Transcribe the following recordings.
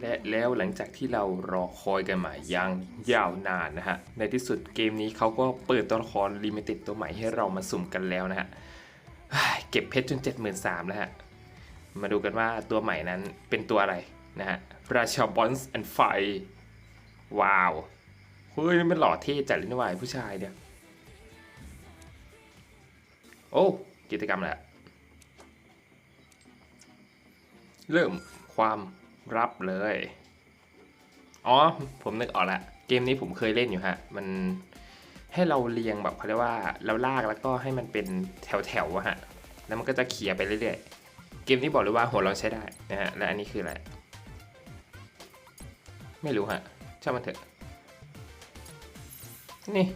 และแล้วหลังจากที่เรารอคอยกันมาอย่างยาวนานนะฮะ ในที่สุดเกมนี้เขาก็เปิดตัวละครลิมิเต็ดตัวใหม่ให้เรามาสุ่มกันแล้วนะฮะ เก็บเพชรจน 73,000แล้วฮะ มาดูกันว่าตัวใหม่นั้นเป็นตัวอะไรนะฮะ ราชาบอนส์แอนด์ไฟ ว้าว เฮ้ย มันหล่อเท่จัดเลยนี่หว่าไอ้ผู้ชายเนี่ย โอ้ กิจกรรมแหละ เริ่มความ รับเลย อ๋อ ผมนึกออกละ เกมนี้ผมเคยเล่นอยู่ฮะ มันให้เราเรียงแบบเขาเรียกว่าเราลากแล้วก็ให้มันเป็นแถวๆอะฮะ แล้วมันก็จะเขี่ยไปเรื่อยๆ เกมนี้บอกเลยว่าหัวเราใช้ได้นะฮะ และอันนี้คืออะไร ไม่รู้ฮะ ช่างมันเถอะ นี่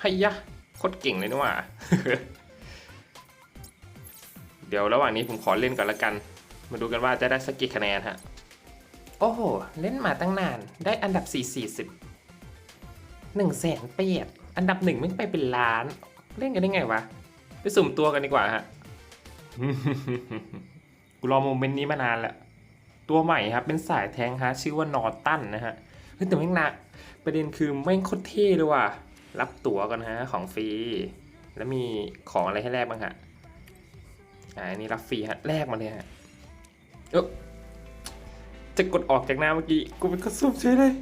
ให้ยะโคตรเก่งเลยนะว่าเดี๋ยวระหว่างนี้ผมขอเล่นก่อนละกัน มาดูกันว่าจะได้สักกี่คะแนนฮะ โอ้โห เล่นมาตั้งนานได้อันดับ 4 40หนึ่งแสนเปียดอันดับหนึ่งไม่ไปเป็นล้าน เล่นกันได้ไงวะ ไปสุ่มตัวกันดีกว่าฮะ กูรอโมเมนต์นี้มานานแล้ว ตัวใหม่ครับ เป็นสายแทงฮะ ชื่อว่านอร์ตันนะฮะเฮ้ยแต่แม่งหนักประเด็นคือแม่งโคตรเท่เลยว่ะ รับตั๋วก่อนฮะ ของฟรี แล้วมีของอะไรให้แลกบ้างฮะ อ่าอันนี้รับฟรีฮะ แลกมาเลยฮะ เออ จะกดออกจากหน้าเมื่อกี้ กูเป็นคนสุ่มเฉยเลย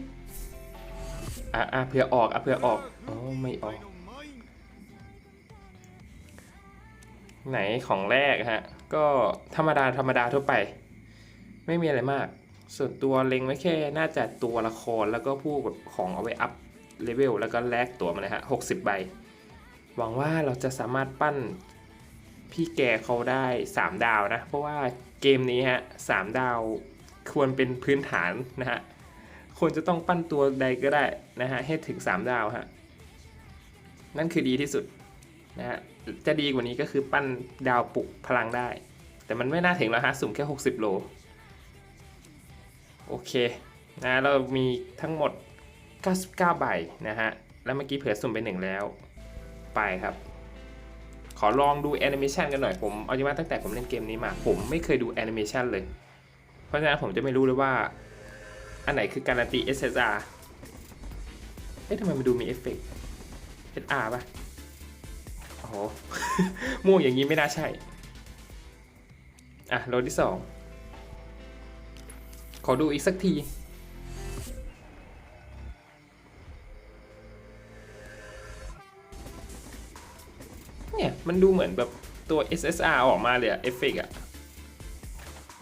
อะอะเผื่อออก อะเผื่อออก อ๋อ ไม่ออก ไหนของแรกฮะ ก็ธรรมดาธรรมดาทั่วไป ไม่มีอะไรมาก ส่วนตัวเล็งไว้แค่ น่าจะตัวละครแล้วก็ผู้แบบของเอาไว้อัพเลเวลแล้วก็แลกตัวมาเลยฮะหกสิบใบ หวังว่าเราจะสามารถปั้นพี่แกเขาได้ 3 ดาวนะ เพราะว่าเกมนี้ฮะสามดาว ควรเป็นพื้นฐานนะฮะควรจะต้องปั้นตัวใดก็ได้นะฮะให้ถึง 3 ดาวฮะนั่นคือดีที่สุดนะฮะจะดีกว่านี้ก็คือปั้นดาวปลุกพลังได้ แต่มันไม่น่าถึงแล้วฮะสุ่มแค่ 60 โล โอเคนะเรามีทั้งหมด 99 ใบนะฮะ แล้วเมื่อกี้เผื่อสุ่มไปหนึ่งแล้ว ไปครับ ขอลองดูแอนิเมชันกันหน่อยผม เอาจริงว่าตั้งแต่ผมเล่นเกมนี้มา ผมไม่เคยดูแอนิเมชันเลย เพราะฉะนั้นผมจะไม่รู้เลยว่า อันไหนคือการันตี SSR เอ๊ะทำไมมันดูมีเอฟเฟกต์ SR ป่ะ โอ้โห ม่วงอย่างนี้ไม่น่าใช่ อะโรลที่สอง ขอดูอีกสักทีเนี่ยมันดูเหมือนแบบตัว SSR ออกมาเลยอะเอฟเฟกอะ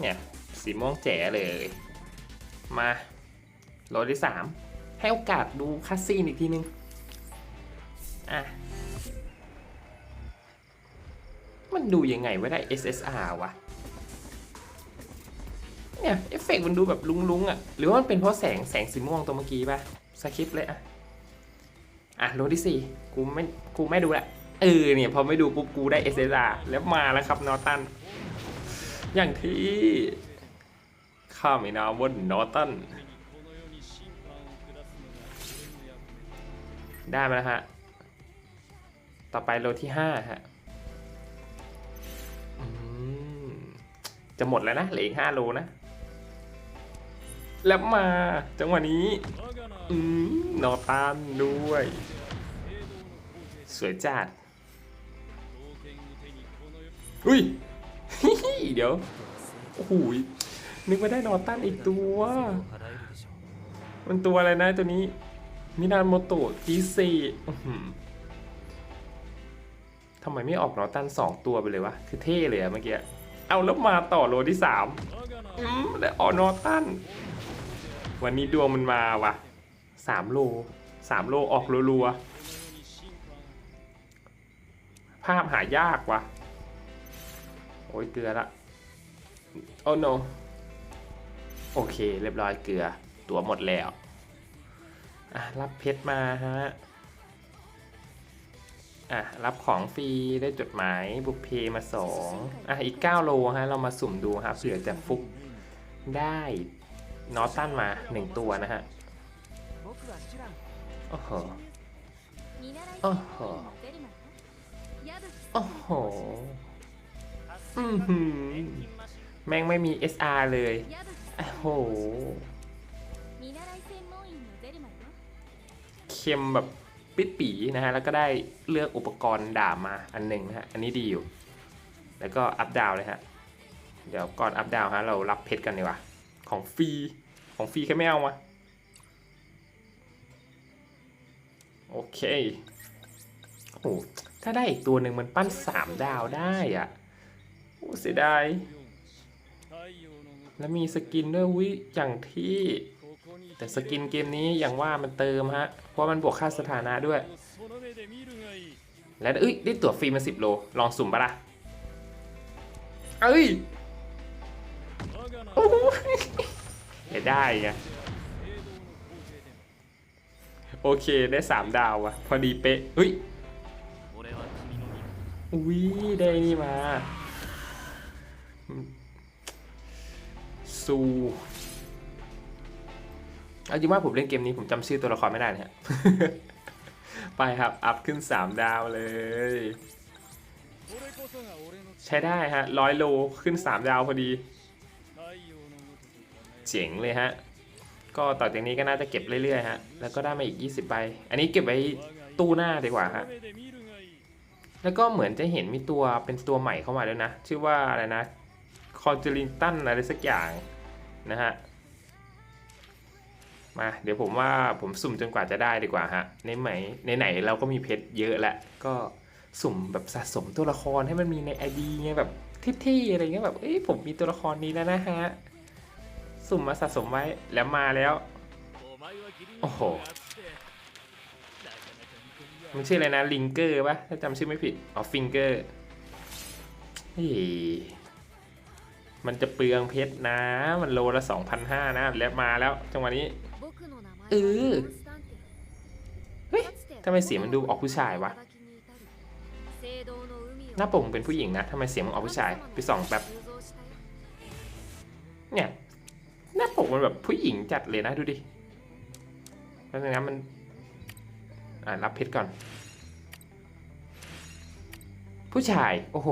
เนี่ย สีม่วงแจ๋เลย มาโหลดที่สามให้โอกาสดูคัสซีนอีกทีนึง อะ มันดูยังไงไว่ได้ SSR วะ เนี่ย เอฟเฟกต์มันดูแบบลุ้งๆอะ หรือว่ามันเป็นเพราะแสงแสงสีม่วงตัวเมื่อกี้ปะสคริปต์เลยอะ อะโรลที่สี่กูไม่กูไม่ดูละเออเนี่ยพอไม่ดูปุ๊บกูได้ SSR แล้วมาแล้วครับนอตันอย่างที่ ข้าไม่นามว่านอตันได้มาแล้วฮะ ต่อไปโลที่ห้าฮะจะหมดแล้วนะเหลืออีกห้าโลนะ แล้วมาจังหวะนี้อนอตันด้วย สวยจัดอุ้ย เดี๋ยวโอ้โหย นึกว่าได้นอตันอีกตัว มันตัวอะไรนะตัวนี้ มินานโมโตะจีซีทำไมไม่ออกนอตันสองตัวไปเลยวะ คือเท่เลยอะเมื่อกี้ เอาแล้วมาต่อโลที่สามอืมแล้วออกนอตัน วันนี้ดวงมันมาว่ะสามโลสามโลออกรัวๆ ภาพหายากว่ะโอ้ยเกลือละโอ้ no โอเค เรียบร้อยเกลือ ตัวหมดแล้ว อะ รับเพชรมาฮะ อะ รับของฟรีได้จดหมายบุพเพมาสองอะ อีก 9 โลฮะ เรามาสุ่มดูครับเผื่อจะฟุกได้นอตันมา 1 ตัวนะฮะ โอ้โห โอ้โห โอ้โห อือหือแม่งไม่มี SR เลย โอ้โหเข็มแบบปิดปีนะฮะ แล้วก็ได้เลือกอุปกรณ์ดาบมาอันหนึ่งนะฮะ อันนี้ดีอยู่ แล้วก็อัพดาวเลยฮะ เดี๋ยวก่อนอัพดาวฮะ เรารับเพชรกันดีกว่า ของฟรี ของฟรีแค่ไม่เอามาโอเค โอ้ถ้าได้อีกตัวหนึ่งมันปั้นสามดาวได้อะ โอ้เสียดาย แล้วมีสกินด้วยวิอย่างที่ แต่สกินเกมนี้อย่างว่ามันเติมฮะ เพราะมันบวกค่าสถานะด้วย และเอ้ยได้ตั๋วฟรีมาสิบโล ลองสุ่มปะล่ะ เอ้ยโอ้โหไม่ได้ไงโอเคได้สามดาวว่ะ พอดีเป๊ะเฮ้ยอุ้ยได้นี่มา ซูเอาจริงว่าผมเล่นเกมนี้ผมจำชื่อตัวละครไม่ได้นะฮะ ไปครับ อัพขึ้น 3 ดาวเลย ใช้ได้ฮะร้อยโลขึ้น 3 ดาวพอดี เจ๋งเลยฮะ ก็ต่อจากนี้ก็น่าจะเก็บเรื่อยๆฮะ แล้วก็ได้มาอีก 20ใบ อันนี้เก็บไว้ตู้หน้าดีกว่าฮะ แล้วก็เหมือนจะเห็นมีตัวเป็นตัวใหม่เข้ามาแล้วนะ ชื่อว่าอะไรนะ คอนเจลินตันอะไรสักอย่าง นะฮะมาเดี๋ยวผมว่าผมสุ่มจนกว่าจะได้ดีกว่าฮะในไหนในไหนเราก็มีเพชรเยอะแหละก็สุ่มแบบสะสมตัวละครให้มันมีในไอดีไงแบบเท่ๆอะไรเงี้ยแบบเอ้ยผมมีตัวละครนี้แล้วนะฮะสุ่มมาสะสมไว้แล้วมาแล้วโอ้โหมันชื่ออะไรนะลิงเกอร์ปะถ้าจำชื่อไม่ผิดอ๋อฟิงเกอร์เฮ้ย มันจะเปลืองเพชรนะ มันโลละสองพันห้านะ แล้วมาแล้วจังหวะนี้เออเฮ้ยทำไมเสียงมันดูออกผู้ชายวะ หน้าปกเป็นผู้หญิงนะทำไมเสียงมันออกผู้ชาย ไปส่องแบบ เนี่ย หน้าปกมันแบบผู้หญิงจัดเลยนะดูดิเพรวจาะนั้นมัน อ่ารับเพชรก่อน ผู้ชาย โอ้โห